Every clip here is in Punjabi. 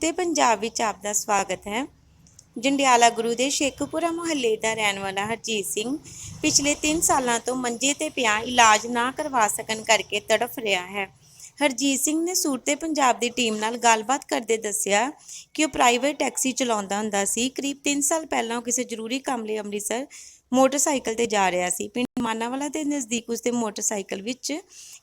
ਸੂਰਤੇ ਪੰਜਾਬ ਵਿੱਚ ਆਪ ਦਾ ਸਵਾਗਤ ਹੈ। ਜੰਡਿਆਲਾ ਗੁਰੂ ਦੇ ਸ਼ੇਖੂਪੁਰਾ ਮੁਹੱਲੇ ਦਾ ਰਹਿਣ ਵਾਲਾ ਹਰਜੀਤ ਸਿੰਘ ਪਿਛਲੇ 3 ਸਾਲਾਂ ਤੋਂ ਮੰਜੇ ਤੇ ਪਿਆ ਇਲਾਜ ਨਾ ਕਰਵਾ ਸਕਣ ਕਰਕੇ ਤੜਫ ਰਿਹਾ ਹੈ। ਹਰਜੀਤ ਸਿੰਘ ਨੇ ਸੂਰਤੇ ਪੰਜਾਬ ਦੀ ਟੀਮ ਨਾਲ ਗੱਲਬਾਤ ਕਰਦੇ ਦੱਸਿਆ ਕਿ ਉਹ ਪ੍ਰਾਈਵੇਟ ਟੈਕਸੀ ਚਲਾਉਂਦਾ ਹੁੰਦਾ ਸੀ। ਕਰੀਬ 3 ਸਾਲ ਪਹਿਲਾਂ ਉਹ ਕਿਸੇ ਜ਼ਰੂਰੀ ਕੰਮ ਲਈ ਅੰਮ੍ਰਿਤਸਰ ਮੋਟਰਸਾਈਕਲ ਤੇ ਜਾ ਰਿਹਾ ਸੀ। ਮਾਨਾਵਾਲਾ ਦੇ ਨਜ਼ਦੀਕ ਉਸਦੇ ਮੋਟਰਸਾਈਕਲ ਵਿੱਚ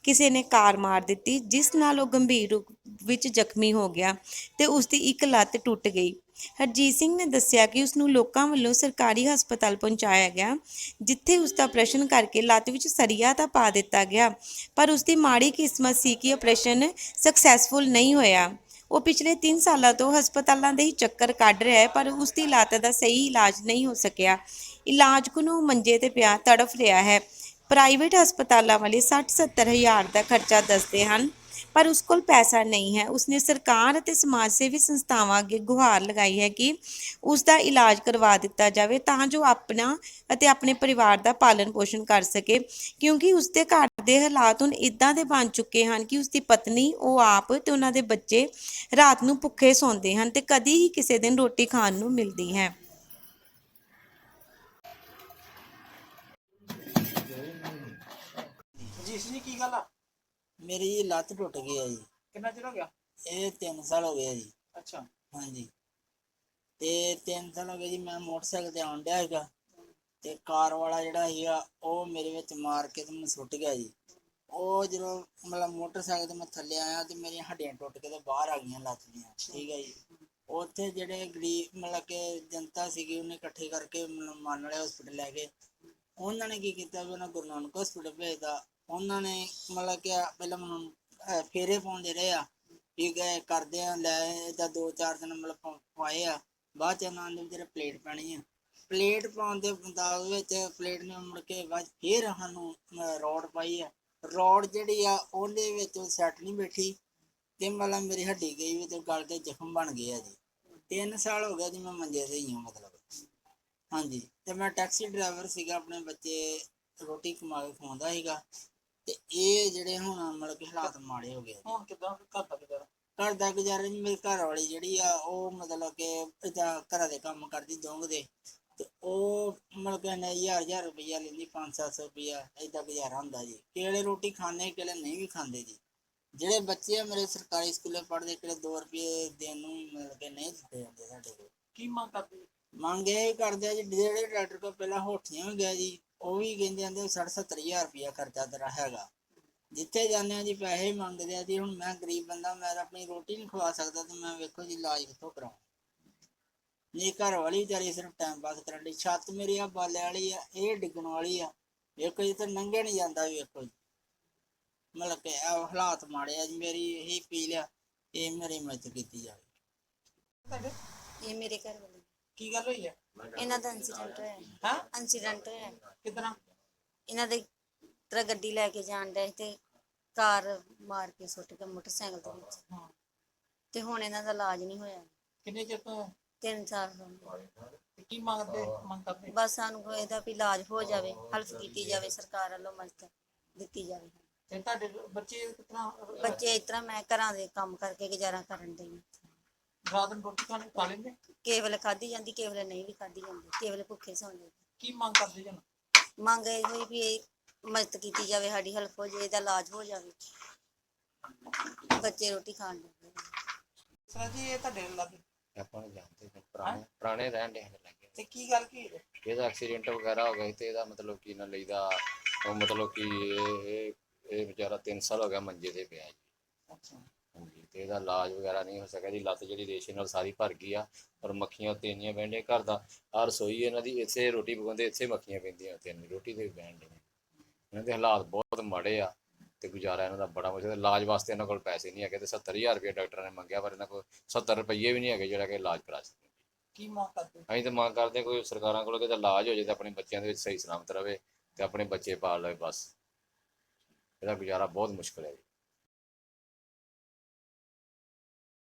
ਕਿਸੇ ਨੇ ਕਾਰ ਮਾਰ ਦਿੱਤੀ, ਜਿਸ ਨਾਲ ਉਹ ਗੰਭੀਰ ਰੂਪ ਵਿੱਚ ਜ਼ਖਮੀ ਹੋ ਗਿਆ ਤੇ ਉਸ ਦੀ ਇੱਕ ਲੱਤ ਟੁੱਟ ਗਈ। ਹਰਜੀਤ ਸਿੰਘ ਨੇ ਦੱਸਿਆ ਕਿ ਉਸ ਨੂੰ ਲੋਕਾਂ ਵੱਲੋਂ ਸਰਕਾਰੀ ਹਸਪਤਾਲ ਪਹੁੰਚਾਇਆ ਗਿਆ, ਜਿੱਥੇ ਉਸ ਦਾ ਆਪਰੇਸ਼ਨ ਕਰਕੇ ਲੱਤ ਵਿੱਚ ਸਰੀਆ ਤਾਂ ਪਾ ਦਿੱਤਾ ਗਿਆ, ਪਰ ਉਸ ਦੀ ਮਾੜੀ ਕਿਸਮਤ ਸੀ ਕਿ ਆਪਰੇਸ਼ਨ ਸਕਸੈਸਫੁਲ ਨਹੀਂ ਹੋਇਆ। ਉਹ ਪਿਛਲੇ 3 ਸਾਲਾਂ ਤੋਂ ਹਸਪਤਾਲਾਂ ਦੇ ਹੀ ਚੱਕਰ ਕੱਢ ਰਿਹਾ ਹੈ, ਪਰ ਉਸ ਦੀ ਲੱਤ ਦਾ ਸਹੀ ਇਲਾਜ ਨਹੀਂ ਹੋ ਸਕਿਆ। ਇਲਾਜ ਨੂੰ ਮੰਜੇ ਤੇ ਪਿਆ ਤੜਫ ਰਿਹਾ ਹੈ। ਪ੍ਰਾਈਵੇਟ ਹਸਪਤਾਲਾਂ ਵਾਲੇ 60-70 ਹਜ਼ਾਰ ਦਾ ਖਰਚਾ ਦੱਸਦੇ ਹਨ, ਪਰ ਉਸ ਕੋਲ ਪੈਸਾ ਨਹੀਂ ਹੈ। ਉਸਨੇ ਸਰਕਾਰ ਅਤੇ ਸਮਾਜ ਸੇਵੀ ਸੰਸਥਾਵਾਂ ਅੱਗੇ ਗੁਹਾਰ ਲਗਾਈ ਹੈ ਕਿ ਉਸ ਦਾ ਇਲਾਜ ਕਰਵਾ ਦਿੱਤਾ ਜਾਵੇ ਤਾਂ ਜੋ ਆਪਣਾ ਅਤੇ ਆਪਣੇ ਪਰਿਵਾਰ ਦਾ ਪਾਲਣ ਪੋਸ਼ਣ ਕਰ ਸਕੇ, ਕਿਉਂਕਿ ਉਸ ਦੇ ਘਰ ਦੇ ਹਾਲਾਤ ਹੁਣ ਇਦਾਂ ਦੇ ਬਣ ਚੁੱਕੇ ਹਨ ਕਿ ਉਸ ਦੀ ਪਤਨੀ, ਉਹ ਆਪ ਤੇ ਉਹਨਾਂ ਦੇ ਬੱਚੇ ਰਾਤ ਨੂੰ ਭੁੱਖੇ ਸੌਂਦੇ ਹਨ ਤੇ ਕਦੀ ਹੀ ਕਿਸੇ ਦਿਨ ਰੋਟੀ ਖਾਣ ਨੂੰ ਮਿਲਦੀ ਹੈ। ਜੀ ਜੀ ਕੀ ਗੱਲ ਆ? ਮੇਰੀ ਲੱਤ ਟੁੱਟ ਗਈ ਹੈ ਜੀ। ਕਿੰਨਾ ਚਿਰ ਹੋ ਗਿਆ? ਇਹ 3 ਸਾਲ ਹੋ ਗਏ ਜੀ। ਅੱਛਾ। ਹਾਂਜੀ। ਤੇ 3 ਸਾਲ ਹੋ ਗਏ ਜੀ ਮੈਂ ਮੋਟਰਸਾਈਕਲ ਤੇ ਆਉਣ ਡਿਆ ਸੀਗਾ। ਤੇ ਕਾਰ ਵਾਲਾ ਜਿਹੜਾ ਸੀਗਾ ਉਹ ਮੇਰੇ ਵਿੱਚ ਮਾਰ ਕੇ ਤੇ ਮੈਨੂੰ ਸੁੱਟ ਗਿਆ ਜੀ। ਉਹ ਜਦੋਂ ਮਤਲਬ ਮੋਟਰਸਾਈਕਲ ਤੇ ਮੈਂ ਥੱਲੇ ਆਇਆ ਤੇ ਮੇਰੀਆਂ ਹੱਡੀਆਂ ਟੁੱਟ ਕੇ ਤੇ ਬਾਹਰ ਆ ਗਈਆਂ ਲੱਤ ਦੀਆਂ। ਠੀਕ ਹੈ ਜੀ। ਉੱਥੇ ਜਿਹੜੇ ਗਰੀਬ ਮਤਲਬ ਕਿ ਜਨਤਾ ਸੀਗੀ ਉਹਨੇ ਇਕੱਠੇ ਕਰਕੇ ਮਾਨ ਵਾਲੇ ਹਸਪੀਟਲ ਲੈ ਗਏ। ਉਹਨਾਂ ਨੇ ਕੀ ਕੀਤਾ ਵੀ ਉਹਨਾਂ ਗੁਰੂ ਨਾਨਕ ਹਸਪੀਟਲ ਭੇਜਦਾ ਉਹਨਾਂ ਨੇ ਮਤਲਬ ਕਿ ਪਹਿਲਾਂ ਮੈਨੂੰ ਅਹ, ਫੇਰੇ ਪਾਉਂਦੇ ਰਹੇ ਆ ਠੀਕ ਹੈ ਕਰਦੇ ਆ ਲੈ ਇਹਦਾ ਦੋ ਚਾਰ ਦਿਨ ਮਤਲਬ ਪ- ਪਵਾਏ ਆ ਬਾਅਦ ਚ ਉਹਨਾਂ ਦੇ ਜਿਹੜੇ ਪਲੇਟ ਪੈਣੀ ਆ। ਪਲੇਟ ਪਾਉਣ ਦੇ ਬੰਦਾਵ ਵਿੱਚ ਪਲੇਟ ਨੇ ਮੁੜ ਕੇ ਬਾਅਦ 'ਚ ਫੇਰ ਸਾਨੂੰ ਰੋਡ ਪਾਈ ਆ। ਰੋਡ ਜਿਹੜੀ ਆ ਉਹਦੇ ਵਿੱਚ ਸੈੱਟ ਨਹੀਂ ਬੈਠੀ ਤੇ ਮਤਲਬ ਮੇਰੀ ਹੱਡੀ ਗਈ ਵੀ ਤੇ ਗਲ ਤੇ ਜ਼ਖਮ ਬਣ ਗਏ ਆ ਜੀ। 3 ਸਾਲ ਹੋ ਗਿਆ ਜੀ ਮੈਂ ਮੰਜੇ ਤੇ ਹੀ ਹਾਂ ਮਤਲਬ। ਹਾਂਜੀ ਤੇ ਮੈਂ ਟੈਕਸੀ ਡਰਾਈਵਰ ਸੀਗਾ ਆਪਣੇ ਬੱਚੇ ਰੋਟੀ ਕਮਾ ਕੇ ਖਵਾਉਂਦਾ ਸੀਗਾ। ਤੇ ਇਹ ਜਿਹੜੇ ਹੁਣ ਮਤਲਬ ਕਿ ਹਾਲਾਤ ਮਾੜੇ ਹੋ ਗਏ ਜੀ। ਹੁਣ ਕਿਦਾਂ ਘਰ ਦਾ ਕਿਦਾਂ ਘਰ ਦਾ ਗੁਜ਼ਾਰਾ ਜੀ ਮੇਰੀ ਘਰ ਵਾਲੀ ਜਿਹੜੀ ਆ ਉਹ ਮਤਲਬ ਕਿ ਇਹਦਾ ਘਰਾਂ ਦੇ ਕੰਮ ਕਰਦੀ ਦੋਂਗ ਦੇ। ਤੇ ਉਹ ਮਤਲਬ ਕਿ ਨਾ ਹਜ਼ਾਰ ਹਜ਼ਾਰ ਰੁਪਈਆ ਲੈਂਦੀ 5-700 ਰੁਪਈਆ ਏਦਾਂ ਗੁਜ਼ਾਰਾ ਹੁੰਦਾ ਜੀ। ਕਿਹੜੇ ਰੋਟੀ ਖਾਣੇ ਕਿਹੜੇ ਨਹੀਂ ਵੀ ਖਾਂਦੇ ਜੀ। ਜਿਹੜੇ ਬੱਚੇ ਆ ਮੇਰੇ ਸਰਕਾਰੀ ਸਕੂਲੇ ਪੜ੍ਹਦੇ ਕਿਹੜੇ 2 ਰੁਪਏ ਦੇਣ ਨੂੰ ਮਤਲਬ ਕਿ ਨਹੀਂ ਦਿੱਤੇ ਜਾਂਦੇ ਸਾਡੇ ਕੋਲ। ਕੀ ਮੰਗ ਕਰਦੇ? ਮੰਗ ਇਹ ਕਰਦੇ ਆ ਜੀ ਜਿਹੜੇ ਡਾਕਟਰ ਕੋਲ ਪਹਿਲਾਂ ਹੋਠੀਆਂ ਹੋ ਗਿਆ ਜੀ ਉਹ ਵੀ ਕਹਿੰਦੇ ਆਂਦੇ 60 70000 ਰੁਪਇਆ ਖਰਚਾ ਤੇਰਾ ਹੈਗਾ। ਜਿੱਥੇ ਜਾਂਦੇ ਆ ਜੀ ਪੈਸੇ ਮੰਗਦੇ ਆ ਜੀ ਹੁਣ ਮੈਂ ਗਰੀਬ ਬੰਦਾ ਮੈਂ ਤਾਂ ਆਪਣੀ ਰੋਟੀ ਨਹੀਂ ਖਵਾ ਸਕਦਾ ਤੇ ਮੈਂ ਵੇਖੋ ਜੀ ਇਲਾਜ ਕਿੱਥੋਂ ਕਰਾਉਂ ਨਹੀਂ ਘਰ ਵਾਲੀ ਵਿਚਾਰੀ ਸਿਰਫ ਟਾਈਮ ਪਾਸ ਕਰਨ ਲਈ ਛੱਤ ਮੇਰੀ ਆ ਬਾਲੇ ਵਾਲੀ ਆ ਇਹ ਡਿੱਗਣ ਵਾਲੀ ਆ। ਵੇਖੋ ਜੀ ਤੇ ਨੰਗੇ ਨਹੀਂ ਜਾਂਦਾ ਵੇਖੋ ਜੀ। ਮਤਲਬ ਕਿ ਹਾਲਾਤ ਮਾੜੇ ਆ ਜੀ ਮੇਰੀ ਇਹੀ ਅਪੀਲ ਆ ਇਹ ਮੇਰੀ ਮਦਦ ਕੀਤੀ ਜਾਵੇ। ਇਹ ਮੇਰੇ ਘਰ ਵਾਲੇ ਕੀ ਗੱਲ ਹੋਈ ਹੈ ਇਹਨਾਂ ਦਾ ਇਨਸੀਡੈਂਟ ਹੋਇਆ। ਹਾਂ? ਇਨਸੀਡੈਂਟ ਹੋਇਆ। ਕਿਦਾਂ? ਇਹਨਾਂ ਦੇ ਤਰਾ ਗੱਡੀ ਲੈ ਕੇ ਜਾਣ ਡਏ ਤੇ ਕਾਰ ਮਾਰ ਕੇ ਸੁੱਟ ਕੇ ਮੋਟਰਸਾਈਕਲ ਦੇ ਵਿੱਚ। ਹਾਂ। ਤੇ ਹੁਣ ਇਹਨਾਂ ਦਾ ਇਲਾਜ ਨਹੀਂ ਹੋਇਆ। ਕਿੰਨੇ ਚਿਰ ਤੋਂ ਤਿੰਨ ਸਾਲ ਹੋ ਗਏ। ਤੇ ਕੀ ਮੰਗਦੇ ਮੰਗ ਕਰਦੇ? ਬਸ ਸਾਨੂੰ ਕੋਈ ਇਹਦਾ ਵੀ ਇਲਾਜ ਹੋ ਜਾਵੇ ਹੈਲਪ ਕੀਤੀ ਜਾਵੇ ਸਰਕਾਰ ਵੱਲੋਂ ਮਦਦ ਦਿੱਤੀ ਜਾਵੇ। ਤੇ ਤੁਹਾਡੇ ਬੱਚੇ ਕਿਤਨਾ ਬੱਚੇ ਇਸ ਤਰ੍ਹਾਂ ਮੈਂ ਘਰਾਂ ਦੇ ਕੰਮ ਕਰਕੇ ਗੁਜ਼ਾਰਾ ਕਰਨ ਦੇ ਰਾਤ ਨੂੰ ਰੋਟੀ ਖਾਣੇ ਖਾ ਲੈਂਦੇ? ਕਿਸੇ ਵੇਲੇ ਖਾਧੀ ਜਾਂਦੀ ਕਿਸੇ ਵੇਲੇ ਨਹੀਂ ਵੀ ਖਾਧੀ ਜਾਂਦੀ ਕਿਸੇ ਵੇਲੇ ਭੁੱਖੇ ਸੌਂਦੇ ਕੀ ਮੰਗ ਕਰਦੇ ਜਨ? ਮੰਗ ਇਹ ਹੋਈ ਵੀ ਇਹ ਮਦਦ ਕੀਤੀ ਜਾਵੇ ਸਾਡੀ ਹੈਲਪ ਹੋ ਜਾਵੇ ਇਹਦਾ ਇਲਾਜ ਹੋ ਜਾਵੇ। ਬੱਚੇ ਰੋਟੀ ਖਾਣ ਲੱਗੇ ਸਰ ਜੀ ਇਹ ਤੁਹਾਡੇ ਲੱਗੇ ਆਪਾਂ ਨੂੰ ਜਾਣਦੇ ਨੇ ਪੁਰਾਣੇ ਪੁਰਾਣੇ ਰਹਿਣ ਦੇ ਨੇ ਲੱਗੇ। ਤੇ ਕੀ ਗੱਲ ਕੀ ਹੈ? ਇਹਦਾ ਐਕਸੀਡੈਂਟ ਵਗੈਰਾ ਹੋ ਗਿਆ ਸੀ ਤੇ ਇਹਦਾ ਮਤਲਬ ਕੀ ਨਾ ਲਈਦਾ ਉਹ ਮਤਲਬ ਕਿ ਇਹ ਇਹ ਇਹ ਵਿਚਾਰਾ 3 ਸਾਲ ਹੋ ਗਿਆ ਮੰਜੇ ਤੇ ਪਿਆ ਜੀ। ਅੱਛਾ। ਹਾਂਜੀ ਤੇ ਇਹਦਾ ਇਲਾਜ ਵਗੈਰਾ ਨਹੀਂ ਹੋ ਸਕਿਆ ਦੀ ਲੱਤ ਜਿਹੜੀ ਰੇਸ਼ੇ ਨਾਲ ਸਾਰੀ ਭਰ ਗਈ ਆ ਔਰ ਮੱਖੀਆਂ ਤੇਨੀਆਂ ਬੈਠੇ ਘਰ ਦਾ ਆ ਰਸੋਈ ਇਹਨਾਂ ਦੀ ਇੱਥੇ ਰੋਟੀ ਪਕਾਉਂਦੇ ਇੱਥੇ ਮੱਖੀਆਂ ਪੈਂਦੀਆਂ ਤੇਨੀ ਰੋਟੀ ਤੇ ਵੀ ਬੈਠ ਇਹਨਾਂ ਦੇ ਹਾਲਾਤ ਬਹੁਤ ਮਾੜੇ ਆ ਤੇ ਗੁਜ਼ਾਰਾ ਇਹਨਾਂ ਦਾ ਬੜਾ ਮੁਸ਼ਕਿਲ ਇਲਾਜ ਵਾਸਤੇ ਇਹਨਾਂ ਕੋਲ ਪੈਸੇ ਨਹੀਂ ਹੈਗੇ ਤੇ 70000 ਰੁਪਏ ਡਾਕਟਰਾਂ ਨੇ ਮੰਗਿਆ ਪਰ ਇਹਨਾਂ ਕੋਲ 70 ਰੁਪਏ ਵੀ ਨਹੀਂ ਹੈਗੇ ਜਿਹੜਾ ਕਿ ਇਲਾਜ ਕਰਾ ਸਕਣ। ਕੀ ਮੰਗ ਕਰਦੇ? ਅਸੀਂ ਤਾਂ ਮੰਗ ਕਰਦੇ ਕੋਈ ਸਰਕਾਰਾਂ ਕੋਲੋਂ ਕਿ ਇਹਦਾ ਇਲਾਜ ਹੋ ਜਾਏ ਤੇ ਆਪਣੇ ਬੱਚਿਆਂ ਦੇ ਵਿੱਚ ਸਹੀ ਸਲਾਮਤ ਰਵੇ ਤੇ ਆਪਣੇ ਬੱਚੇ ਪਾਲ ਲਵੇ ਬਸ। ਇਹਦਾ ਗੁਜ਼ਾਰਾ ਬਹੁਤ ਮੁਸ਼ਕਲ ਹੈ